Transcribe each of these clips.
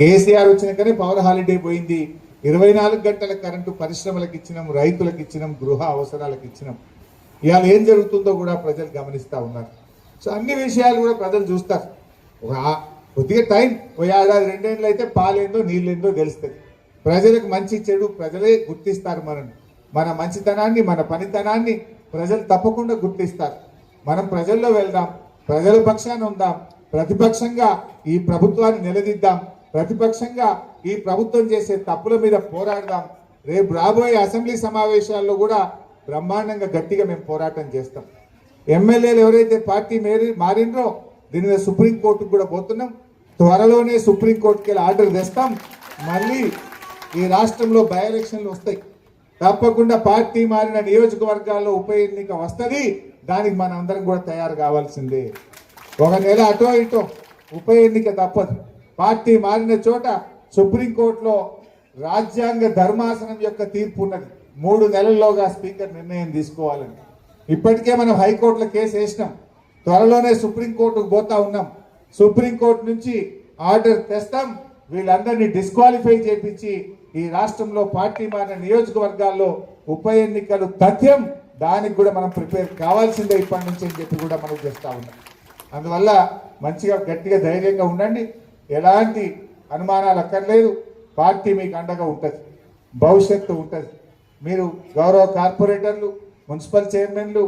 కేసీఆర్ వచ్చినాకనే power holiday పోయింది. ఇరవై నాలుగు గంటల కరెంటు పరిశ్రమలకు ఇచ్చినాం రైతులకు ఇచ్చినాం గృహ అవసరాలకు ఇచ్చినాం. ఇవాళ ఏం జరుగుతుందో కూడా ప్రజలు గమనిస్తూ ఉన్నారు. సో అన్ని విషయాలు కూడా ప్రజలు చూస్తారు. ఒక కొద్దిగా టైం ఓ ఏడాది రెండేళ్ళు అయితే పాలేందో నీళ్ళేందో తెలుస్తుంది ప్రజలకు మంచి చెడు ప్రజలే గుర్తిస్తారు మనల్ని మన మంచితనాన్ని మన పనితనాన్ని ప్రజలు తప్పకుండా గుర్తిస్తారు. మనం ప్రజల్లో వెళ్దాం ప్రజల పక్షాన ఉందాం ప్రతిపక్షంగా ఈ ప్రభుత్వాన్ని నిలదీద్దాం. ప్రతిపక్షంగా ఈ ప్రభుత్వం చేసే తప్పుల మీద పోరాడదాం. రేపు రాబోయే అసెంబ్లీ సమావేశాల్లో కూడా బ్రహ్మాండంగా గట్టిగా మేము పోరాటం చేస్తాం. ఎమ్మెల్యేలు ఎవరైతే పార్టీ మేరి మారినరో దీని మీద సుప్రీంకోర్టుకు కూడా పోతున్నాం. త్వరలోనే సుప్రీంకోర్టుకి వెళ్ళి ఆర్డర్ తెస్తాం. మళ్ళీ ఈ రాష్ట్రంలో బై ఎలక్షన్లు వస్తాయి. తప్పకుండా పార్టీ మారిన నియోజకవర్గాల్లో ఉప ఎన్నిక వస్తుంది. దానికి మనందరం కూడా తయారు కావాల్సిందే. ఒక నెల అటో ఇటో ఉప ఎన్నిక తప్పదు. పార్టీ మారిన చోట సుప్రీంకోర్టులో రాజ్యాంగ ధర్మాసనం యొక్క తీర్పు ఉన్నది. మూడు నెలల్లోగా స్పీకర్ నిర్ణయం తీసుకోవాలని. ఇప్పటికే మనం హైకోర్టులో కేసు వేసినాం. త్వరలోనే సుప్రీంకోర్టుకు పోతా ఉన్నాం. సుప్రీంకోర్టు నుంచి ఆర్డర్ తెస్తాం. వీళ్ళందరినీ డిస్క్వాలిఫై చేపించి ఈ రాష్ట్రంలో పార్టీ మారిన నియోజకవర్గాల్లో ఉప ఎన్నికలు తథ్యం దానికి కూడా మనం ప్రిపేర్ కావాల్సిందే ఇప్పటి నుంచి అని చెప్పి కూడా మనం చేస్తా ఉన్నాం. అందువల్ల మంచిగా గట్టిగా ధైర్యంగా ఉండండి. ఎలాంటి అనుమానాలు అక్కర్లేదు. పార్టీ మీకు అండగా ఉంటుంది. భవిష్యత్తు ఉంటుంది. మీరు గౌరవ కార్పొరేటర్లు మున్సిపల్ చైర్మన్లు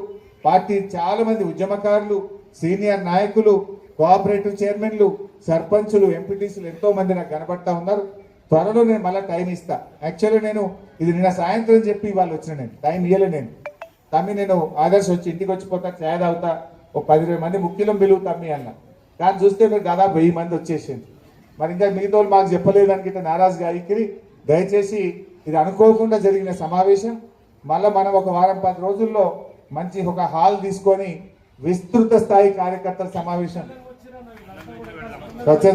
పార్టీ చాలా మంది ఉద్యమకారులు సీనియర్ నాయకులు కోఆపరేటివ్ చైర్మన్లు సర్పంచులు ఎంపీటీసీలు ఎంతో మంది నాకు కనబడతా ఉన్నారు. త్వరలో నేను మళ్ళీ టైం ఇస్తా. యాక్చువల్లీ నేను ఇది నిన్న సాయంత్రం చెప్పి వాళ్ళు వచ్చిన నేను. టైం ఇయ్యలే నేను. తమ్మి నేను ఆదర్శ వచ్చి ఇంటికి వచ్చిపోతా ఛాయ్ తాగుతా ఒక పది ఇరవై మంది ముఖ్యులం పిలువు తమ్మి అన్న. కానీ చూస్తే మీరు దాదాపు వెయ్యి మంది వచ్చేసింది మరి ఇంకా మిగతా వాళ్ళు మాకు చెప్పలేదని గిట్ట నారాజుగా ఎక్కిరి దయచేసి ఇది అనుకోకుండా జరిగిన సమావేశం. మళ్ళీ మనం ఒక వారం పది రోజుల్లో మంచి ఒక హాల్ తీసుకొని విస్తృత స్థాయి కార్యకర్తల సమావేశం.